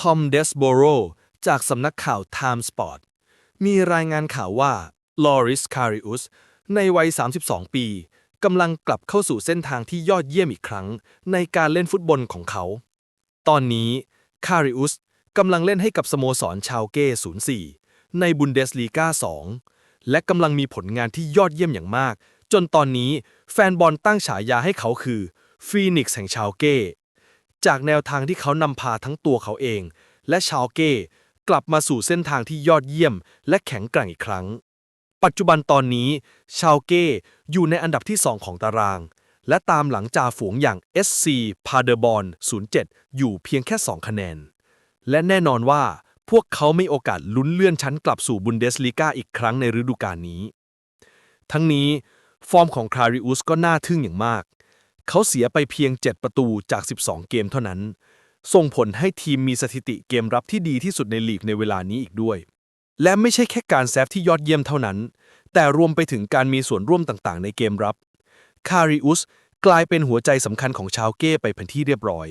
ทอมเดสโบโรจากสำนักข่าว Time Sport มีรายงานข่าวว่าลอริสคาริอุสในวัย 32 ปีกำลังกลับเข้าสู่เส้นทางที่ยอดเยี่ยมอีกครั้ง ในการเล่นฟุตบอลของเขา ตอนนี้คาริอุสกำลังเล่นให้กับสโมสรชาวเก้ 04 ในบุนเดสลีกา 2 และกำลังมีผลงานที่ยอดเยี่ยมอย่างมาก จนตอนนี้แฟนบอลตั้งฉายาให้เขาคือฟีนิกซ์แห่งชาวเก้ จากแนวทางที่เขานำพาทั้งตัวเขาเอง และชาวเก้กลับมาสู่เส้นทางที่ยอดเยี่ยม และแข็งแกร่งอีกครั้ง ปัจจุบันตอนนี้ ชาวเก้อยู่ในอันดับที่ 2 ของตาราง และตามหลังจ่าฝูงอย่าง SC พาเดบอน07 อยู่เพียงแค่ 2 คะแนน และแน่นอนว่าพวกเขาไม่โอกาสลุ้นเลื่อนชั้นกลับสู่บุนเดสลีกาอีกครั้งในฤดูกาลนี้ ทั้งนี้ ฟอร์มของคาริอุสก็น่าทึ่งอย่างมาก เขาเสียไปเพียง 7 ประตูจาก 12 เกมเท่านั้น ส่งผลให้ทีมมีสถิติเกมรับที่ดีที่สุดในลีกในเวลานี้อีกด้วย และไม่ใช่แค่การแซฟที่ยอดเยี่ยมเท่านั้น แต่รวมไปถึงการมีส่วนร่วมต่างๆ ในเกมรับ คาริอุสกลายเป็นหัวใจสำคัญของชาวเก้ไปเป็นที่เรียบร้อย